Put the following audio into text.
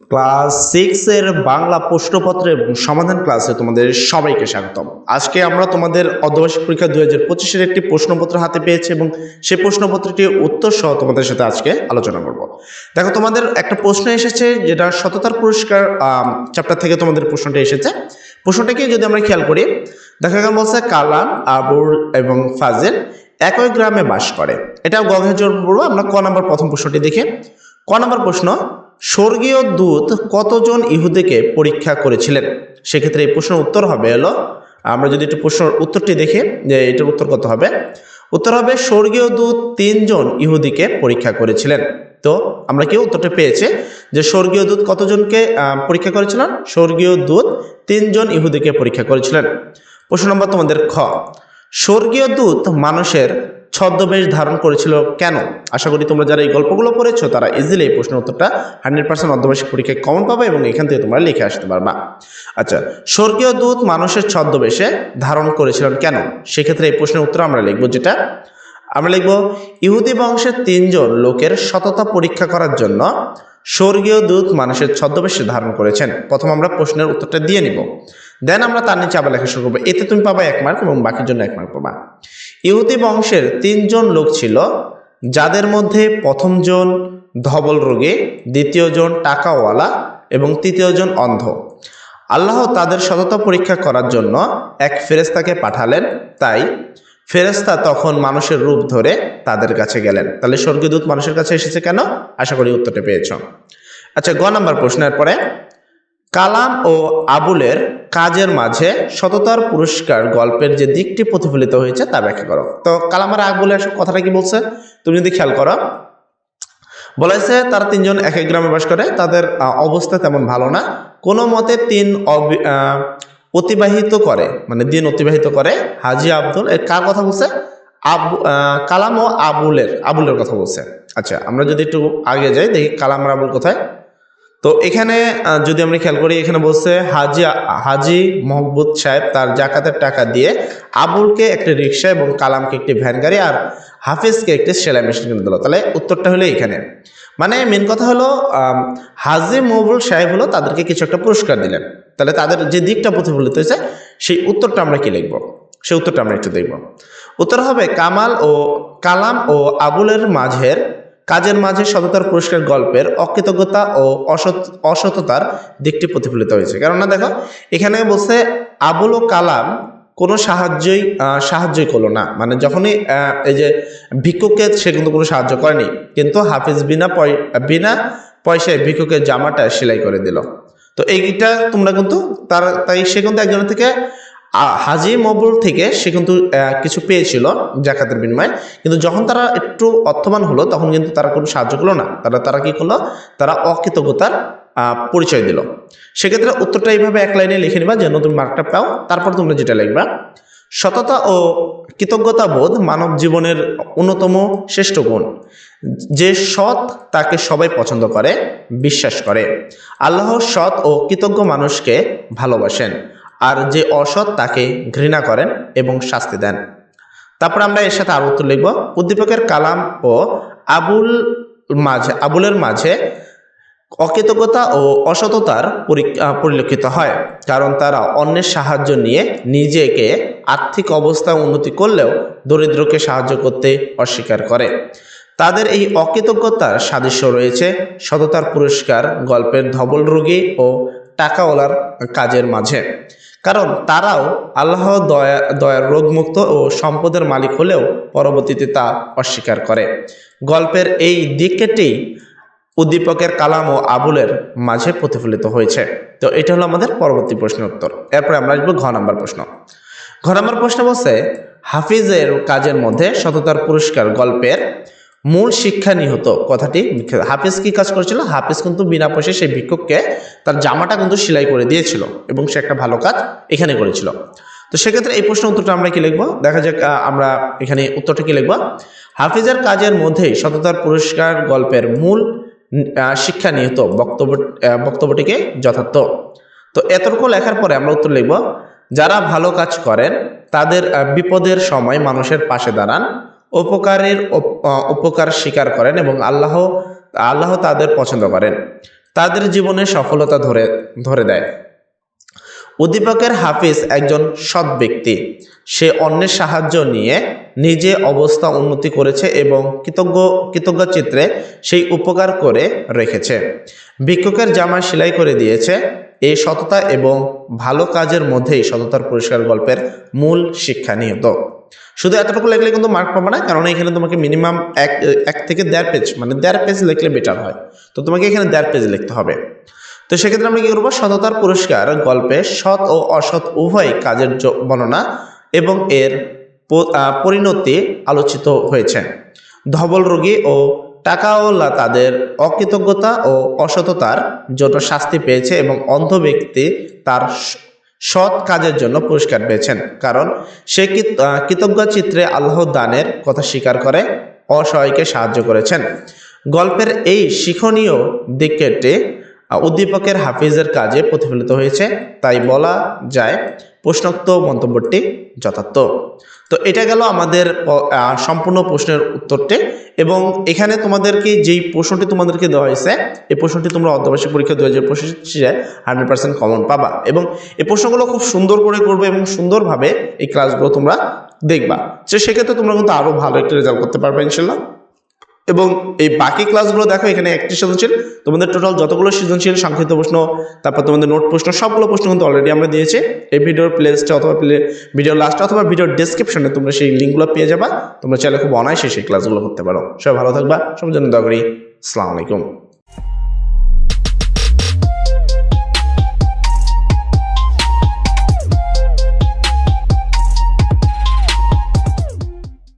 Class six এর বাংলা প্রশ্নপত্রের সমাধান ক্লাসে তোমাদের সবাইকে স্বাগতম। আজকে আমরা তোমাদের অর্ধবার্ষিক পরীক্ষা দুই হাজার পঁচিশের একটি প্রশ্নপত্র হাতে পেয়েছি এবং সেই প্রশ্নপত্রটির উত্তর সহ তোমাদের সাথে আজকে আলোচনা করব। দেখো, তোমাদের একটা প্রশ্ন এসেছে যেটা সততার পুরস্কার চ্যাপ্টার থেকে তোমাদের প্রশ্নটা এসেছে। প্রশ্নটাকে যদি আমরা খেয়াল করি, দেখা গেল বলছে, কালাম আবুর এবং ফাজেল একই গ্রামে বাস করে। এটা গভীর জোর পড়ব আমরা ক নম্বর প্রথম প্রশ্নটি দেখি। ক নম্বর প্রশ্ন স্বর্গীয় দূত কতজন ইহুদিকে পরীক্ষা করেছিলেন? সেক্ষেত্রে এই প্রশ্নের উত্তর হবে হলো, আমরা যদি একটু প্রশ্নের উত্তরটি দেখি, যে এটার উত্তর কত হবে? উত্তর হবে, স্বর্গীয় দূত তিনজন ইহুদিকে পরীক্ষা করেছিলেন। তো আমরা কি উত্তরটা পেয়েছি? যে স্বর্গীয় দূত কতজনকে পরীক্ষা করেছিলেন? স্বর্গীয় দূত তিনজন ইহুদিকে পরীক্ষা করেছিলেন। প্রশ্ন নম্বর তোমাদের খ। স্বর্গীয় দূত মানুষের ছদ্মবেশ ধারণ করেছিল কেন? আশা করি তোমরা যারা এই গল্পগুলো পড়েছো, তারা ইজিলি এই প্রশ্নের উত্তরটা হান্ড্রেড পার্সেন্ট অর্ধবার্ষিক পরীক্ষায় কমন পাবে এবং এখান থেকে তোমরা লিখে আসতে পারবা। আচ্ছা স্বর্গীয় দূত মানুষের ছদ্মবেশে ধারণ করেছিলেন কেন? সেক্ষেত্রে এই প্রশ্নের উত্তর আমরা লিখব যেটা, আমরা লিখব, ইহুদি বংশের তিনজন লোকের সততা পরীক্ষা করার জন্য স্বর্গীয় দূত মানুষের ছদ্মবেশে ধারণ করেছেন। প্রথম আমরা প্রশ্নের উত্তরটা দিয়ে নিব। দেন আমরা তার নিচে আবার লেখা শুরু করব। এতে তুমি পাবা এক মার্ক এবং বাকির জন্য এক মার্ক পাবা। ইহুদি বংশের তিনজন লোক ছিল, যাদের মধ্যে প্রথমজন ধবল রোগে, দ্বিতীয়জন টাকাওয়ালা এবং তৃতীয়জন অন্ধ। আল্লাহ তাদের সততা পরীক্ষা করার জন্য এক ফেরেস্তাকে পাঠালেন। তাই ফেরেস্তা তখন মানুষের রূপ ধরে তাদের কাছে গেলেন। তাহলে স্বর্গীয় দূত মানুষের কাছে এসেছে কেন? আশা করি উত্তরটা পেয়েছ। আচ্ছা গ নাম্বার প্রশ্নের পরে কালাম ও আবুলের কাজের মাঝে সততার পুরস্কার গল্পের যে দিকটি প্রতিফলিত হয়েছে তা ব্যাখ্যা করো। তো কালাম আর আবুলের কথাটা কি বলছে? তুমি যদি খেয়াল করো বলা হয়েছে তারা তিনজন এক এক গ্রামে বাস করে, তাদের অবস্থা তেমন ভালো না। কোনো মতে তিন অতিবাহিত করে মানে দিন অতিবাহিত করে হাজি আব্দুল এর কার কথা বলছে? আবু কালাম ও আবুলের আবুলের কথা বলছে। আচ্ছা আমরা যদি একটু আগে যাই, দেখি কালাম আর আবুল কোথায়? তো এখানে যদি আমরা খেয়াল করি, এখানে বলছে হাজি হাজি মহব্বত সাহেব তার জাকাতের টাকা দিয়ে আবুলকে একটি রিক্সা এবং কালামকে একটি ভ্যান গাড়ি আর হাফিজকে একটি সেলাই মেশিন কিনে দিল। তাহলে উত্তরটা হলো এখানে। মানে মেন কথা হলো হাজি মহবুল সাহেব হলো তাদেরকে কিছু একটা পুরস্কার দিলেন। তাহলে তাদের যে দিকটা প্রতিফলিত হয়েছে, সেই উত্তরটা আমরা কি লিখব? সেই উত্তরটা আমরা একটু দেখব। উত্তর হবে কামাল ও কালাম ও আবুলের মাঝের কাজের মাঝে সততার পুরস্কার গল্পের অকৃতজ্ঞতা ও অসৎ, অসততার দিকটি প্রতিফলিত হয়েছে। কেননা দেখো, এখানে বলছে, আবুল কালাম কোনো সাহায্যই সাহায্যই করল না। মানে যখনই এই যে ভিক্ষুককে সে কিন্তু কোনো সাহায্য করেনি। কিন্তু হাফিজ বিনা বিনা পয়সায় ভিক্ষুকের জামাটা সেলাই করে দিল। তো এইটা তোমরা কিন্তু তার, তাই সে কিন্তু একজনের থেকে হাজি মবুল থেকে সে কিন্তু কিছু পেয়েছিল জাকাতের বিনিময়ে। কিন্তু যখন তারা একটু অর্থবান হলো, তখন কিন্তু তারা কোনো সাহায্য করল না। তারা তারা কি করল? তারা অকৃতজ্ঞতার পরিচয় দিল। সেক্ষেত্রে উত্তরটা এইভাবে এক লাইনে লিখে নিবা যেন তুমি মার্কটা পাও, তারপর তোমরা যেটা লিখবা, সততা ও কৃতজ্ঞতা বোধ মানব জীবনের অন্যতম শ্রেষ্ঠ গুণ। যে সৎ তাকে সবাই পছন্দ করে, বিশ্বাস করে। আল্লাহ সৎ ও কৃতজ্ঞ মানুষকে ভালোবাসেন। আর যে অসৎ তাকে ঘৃণা করেন এবং শাস্তি দেন। তারপর আমরা এর সাথে আরও উত্তর লিখব। উদ্দীপকের কালাম ও আবুল মাঝে, আবুলের মাঝে অকৃতজ্ঞতা ও অসততার পরি- পরিলক্ষিত হয়। কারণ তারা অন্যের সাহায্য নিয়ে নিজেকে আর্থিক অবস্থা উন্নতি করলেও দরিদ্রকে সাহায্য করতে অস্বীকার করে। তাদের এই অকৃতজ্ঞতার সাদৃশ্য রয়েছে সততার পুরস্কার, গল্পের ধবল রোগী ও টাকাওয়ালার কাজের মাঝে। কারণ তারাও আল্লাহ দয়া, দয়ার রোগমুক্ত ও সম্পদের মালিক হলেও পরবর্তীতে তা অস্বীকার করে। গল্পের এই দিকটি উদ্দীপকের কালাম ও আবুলের মাঝে প্রতিফলিত হয়েছে। তো এটা হলো আমাদের পরবর্তী প্রশ্নের উত্তর। এরপরে আমরা আসব ঘ নম্বর প্রশ্ন। ঘ নম্বর প্রশ্ন বলছে, হাফিজের কাজের মধ্যে সততার পুরস্কার গল্পের মূল শিক্ষা নিহত কথাটি। হাফিজ কি কাজ করেছিল? হাফিজ কিন্তু বিনা পয়সায় সেই ভিক্ষুককে তার জামাটা কিন্তু সেলাই করে দিয়েছিল এবং সে একটা ভালো কাজ এখানে করেছিল। তো সেক্ষেত্রে এই প্রশ্ন উত্তরটা আমরা কি লিখব? দেখা যাক আমরা এখানে উত্তরটা কি লিখব? হাফিজের কাজের মধ্যেই সততার পুরস্কার গল্পের মূল শিক্ষা নিহত বক্তব্য বক্তব্যটিকে যথার্থ। তো এতটুকু লেখার পরে আমরা উত্তর লিখব, যারা ভালো কাজ করেন, তাদের বিপদের সময় মানুষের পাশে দাঁড়ান উপকারের উপকার স্বীকার করেন এবং আল্লাহ আল্লাহ তাদের পছন্দ করেন। তাদের জীবনে সফলতা ধরে ধরে দেয়। উদ্দীপকের হাফিজ একজন সৎ ব্যক্তি। সে অন্যের সাহায্য নিয়ে নিজে অবস্থা উন্নতি করেছে এবং কৃতজ্ঞ কৃতজ্ঞ চিত্রে সেই উপকার করে রেখেছে। ভিক্ষুকের জামা সেলাই করে দিয়েছে। এই সততা এবং ভালো কাজের মধ্যেই সততার পুরস্কার গল্পের মূল শিক্ষা নিহত। শুধু এতটুকু লিখলে কিন্তু মার্ক পাবে না, কারণ এখানে তোমাকে মিনিমাম এক এক থেকে দেড় পেজ মানে দেড় পেজ লিখলে বেটার হয়। তো তোমাকে এখানে দেড় পেজ লিখতে হবে। তো সেক্ষেত্রে আমরা কী করব? সততার পুরস্কার, গল্পে সৎ ও অসৎ উভয় কাজের বর্ণনা এবং এর পরিণতি আলোচিত হয়েছে। ধবল রোগী ও টাকাওয়ালা তাদের অকৃতজ্ঞতা ও অসততার জন্য শাস্তি পেয়েছে এবং অন্ধ ব্যক্তি তার সৎ কাজের জন্য পুরস্কার পেয়েছেন। কারণ সে কৃত- কৃতজ্ঞ চিত্রে আল্লাহ দানের কথা স্বীকার করে, অসহায়কে সাহায্য করেছেন। গল্পের এই শিক্ষণীয় দিকটি উদ্দীপকের হাফিজের কাজে প্রতিফলিত হয়েছে। তাই বলা যায় প্রশ্নোক্ত মন্তব্যটি যথার্থ। তো এটা গেল আমাদের সম্পূর্ণ প্রশ্নের উত্তরটি এবং এখানে তোমাদেরকে যেই প্রশ্নটি তোমাদেরকে দেওয়া হয়েছে, এই প্রশ্নটি তোমরা অর্ধবার্ষিক পরীক্ষা দু হাজার পঁচিশে হান্ড্রেড পার্সেন্ট কমন পাবা এবং এই প্রশ্নগুলো খুব সুন্দর করে করবে এবং সুন্দরভাবে এই ক্লাসগুলো তোমরা দেখবা। তো সেক্ষেত্রে তোমরা কিন্তু আরও ভালো একটা রেজাল্ট করতে পারবে ইনশাল্লাহ এবং এই বাকি ক্লাসগুলো দেখো, এখানে একটি সৃজনশীল। তোমাদের টোটাল যতগুলো সৃজনশীল, সংক্ষিপ্ত প্রশ্ন, তারপর তোমাদের নোট প্রশ্ন, সবগুলো প্রশ্ন কিন্তু অলরেডি আমরা দিয়েছি। এই ভিডিওর প্লেলিস্টে অথবা প্লে ভিডিওর লাস্টে অথবা ভিডিওর ডিসক্রিপশনে তোমরা সেই লিঙ্কগুলো পেয়ে যাবা। তোমরা চাইলে খুব অনায়াসে সেই ক্লাসগুলো করতে পারো। সবাই ভালো থাকবা। সবার জন্য দয়া করি, আসসালামু আলাইকুম।